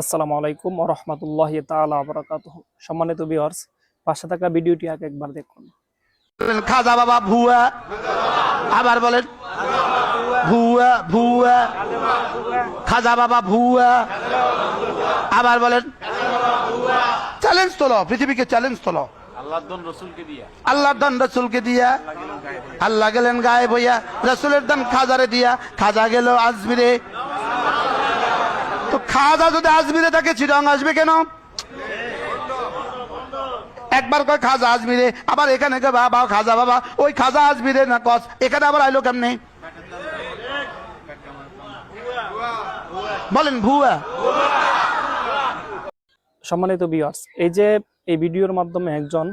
আসসালামু আলাইকুম রহমতুল্লাহ তালা বরাকাত সম্মানিত ভিউয়ার্স পাশে থাকা ভিডিওটি আগে একবার দেখুন। খাজা বাবা ভুয়া। আবার বলেন ভুয়া ভুয়া। খাজা বাবা ভুয়া। আবার বলেন চ্যালেঞ্জ তোলো পৃথিবীকে চ্যালেঞ্জ তোলো। আল্লাহর দন আল্লাহর দান রসুলকে দিয়া। আল্লাহ গেলেন গায়ে বইয়া রসুলের দান খাজারে দিয়া। খাজা গেল আজমিরে। তো খাজা যদি আজমিরে থাকে চিরং আসবে কেন? একবার কয়, খাজা আজমিরে। আবার এখানে বাবা, খাজা, বাবা। ওই খাজা আজমিরে না কস? এখানে আবার আইলো কেমনে? বলেন, ভুয়া। সম্মানিত ভিউয়ার্স এই যে এই ভিডিওর মাধ্যমে একজন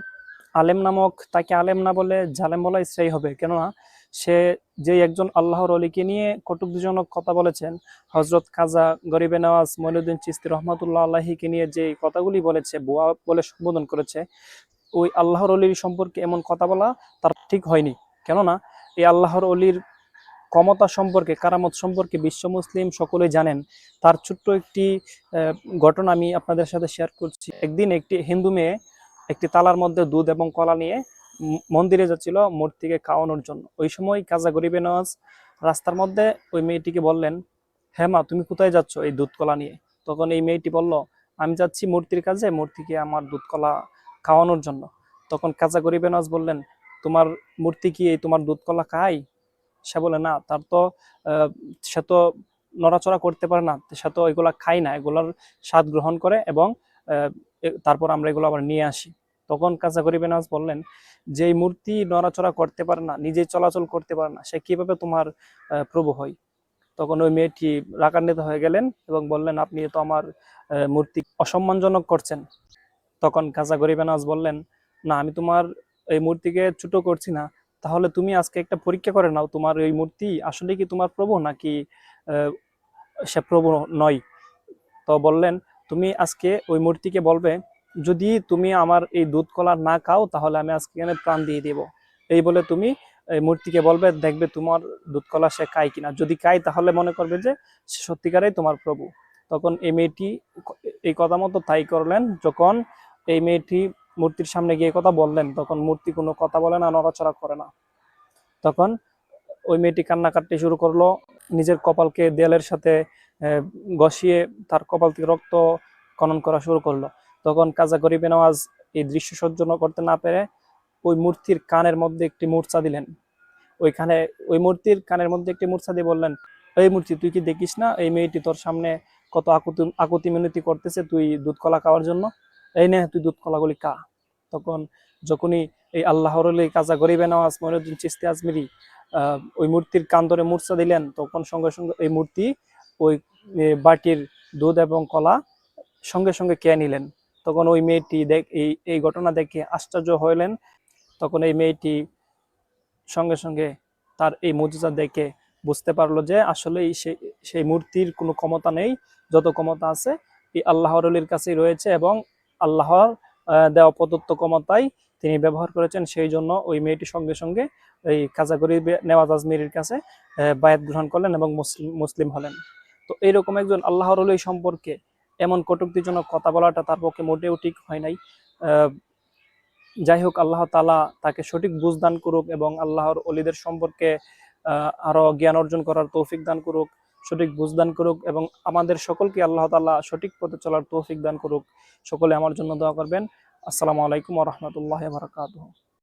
আলেম নামক, তাকে আলেম না বলে জালেম বলাই শ্রেয় হবে, কেননা সে যে একজন আল্লাহর অলিকে নিয়ে কটুক্তিজনক কথা বলেছেন হজরত খাজা গরিবে নওয়াজ মইনুদ্দিন চিস্তি রহমতুল্লাহ আল্লাহিকে নিয়ে যে কথাগুলি বলেছে, বুয়া বলে সম্বোধন করেছে, ওই আল্লাহর অলির সম্পর্কে এমন কথা বলা তার ঠিক হয়নি। কেননা, এই আল্লাহর অলির ক্ষমতা সম্পর্কে, কারামত সম্পর্কে বিশ্ব মুসলিম সকলেই জানেন। তার ছোট্ট একটি ঘটনা আমি আপনাদের সাথে শেয়ার করছি। একদিন একটি হিন্দু মেয়ে একটি তালার মধ্যে দুধ এবং কলা নিয়ে মন্দিরে যাচ্ছিল মূর্তিকে খাওয়ানোর জন্য। ওই সময় কাজা গরিবে নওয়াজ রাস্তার মধ্যে ওই মেয়েটিকে বললেন হ্যাঁ মা, তুমি কোথায় যাচ্ছ এই দুধ কলা নিয়ে? তখন এই মেয়েটি বলল, আমি যাচ্ছি মূর্তির কাছে মূর্তিকে আমার দুধ কলা খাওয়ানোর জন্য। তখন কাজা গরিবে নওয়াজ বললেন, তোমার মূর্তি কি এই তোমার দুধ কলা খায়? সে বলে, না, তার তো সে তো নড়াচড়া করতে পারে না, সে তো এগুলা খাই না। এগুলার স্বাদ গ্রহণ করে এবং তারপর আমরা এগুলো আবার নিয়ে আসি। তখন কাজা গরিবে নাজ বললেন যে মূর্তি নড়াচড়া করতে পারে না নিজে চলাচল করতে পারে না, সে কীভাবে তোমার প্রভু হয়? তখন ওই মেয়েটি রাগান্বিত হয়ে গেলেন এবং বললেন, আপনি তো আমার মূর্তি অসম্মানজনক করছেন। তখন কাজা গরিবে নাজ বললেন, না, আমি তোমার এই মূর্তিকে ছোট করছি না, তাহলে তুমি আজকে একটা পরীক্ষা করে নাও, তোমার ওই মূর্তি আসলে কি তোমার প্রভু নাকি সে প্রভু নয়? তো বললেন, তুমি আজকে ওই মূর্তিকে বলবে যদি তুমি আমার এই দুধ কলা না খাও, তাহলে আমি আজকে এখানে প্রাণ দিয়ে দেব। এই বলে তুমি এই মূর্তিকে বলবে, দেখবে তোমার দুধ কলা সে খায় কিনা। যদি খায়, তাহলে মনে করবে যে সে সত্যিকারেই তোমার প্রভু। তখন এই মেয়েটি এই কথা মতো তাই করলেন। যখন এই মেয়েটি মূর্তির সামনে গিয়ে কথা বললেন, তখন মূর্তি কোনো কথা বলে না, নড়াচড়া করে না। তখন ওই মেয়েটি কান্না কাটতে শুরু করল। নিজের কপালকে দেয়ালের সাথে ঘষিয়ে তার কপাল থেকে রক্ত খনন করা শুরু করল। তখন কাজা গরিবে নওয়াজ এই দৃশ্য সহ্য করতে না পেরে ওই মূর্তির কানের মধ্যে একটি মূর্ছা দিলেন। ওইখানে ওই মূর্তির কানের মধ্যে একটি মূর্ছা দিয়ে বললেন, এই মূর্তি তুই কি দেখিস না? এই মেয়েটি তোর সামনে কত আকুতি আকুতি মিনতি করতেছে তুই দুধ কলা খাওয়ার জন্য? এই নে, তুই দুধ কলাগুলি কা তখন যখনই এই আল্লাহর কাজা গরিবে নওয়াজ মহিনুদ্দিন চিস্তি আজমিরি ওই মূর্তির কান ধরে মূর্ছা দিলেন, তখন সঙ্গে সঙ্গে এই মূর্তি ওই বাটির দুধ এবং কলা সঙ্গে সঙ্গে খেয়ে নিলেন। তখন ওই মেয়েটি দেখ এই এই ঘটনা দেখে আশ্চর্য হইলেন। তখন এই মেয়েটি সঙ্গে সঙ্গে তার এই মজুজা দেখে বুঝতে পারল যে আসলে সেই সেই মূর্তির কোনো ক্ষমতা নেই, যত ক্ষমতা আছে এই আল্লাহর অলির কাছেই রয়েছে এবং আল্লাহর দেওয়া প্রদত্ত ক্ষমতাই তিনি ব্যবহার করেছেন। সেই জন্য ওই মেয়েটি সঙ্গে সঙ্গে এই কাজাগরি নেওয়াজ আজমিরির কাছে বায়াত গ্রহণ করলেন এবং মুসলিম মুসলিম হলেন। তো এইরকম একজন আল্লাহর অলি সম্পর্কে এমন কটুক্তিজনক কথা বলাটা তার পক্ষে মোটেও ঠিক হয় নাই। যাই হোক, আল্লাহ তালা তাকে সঠিক বুঝ দান করুক এবং আল্লাহর অলিদের সম্পর্কে আরও জ্ঞান অর্জন করার তৌফিক দান করুক, সঠিক বুঝ দান করুক এবং আমাদের সকলকে আল্লাহ তালা সঠিক পথে চলার তৌফিক দান করুক। সকলে আমার জন্য দোয়া করবেন। আসসালামু আলাইকুম রহমতুল্লাহ বারকাতুহ।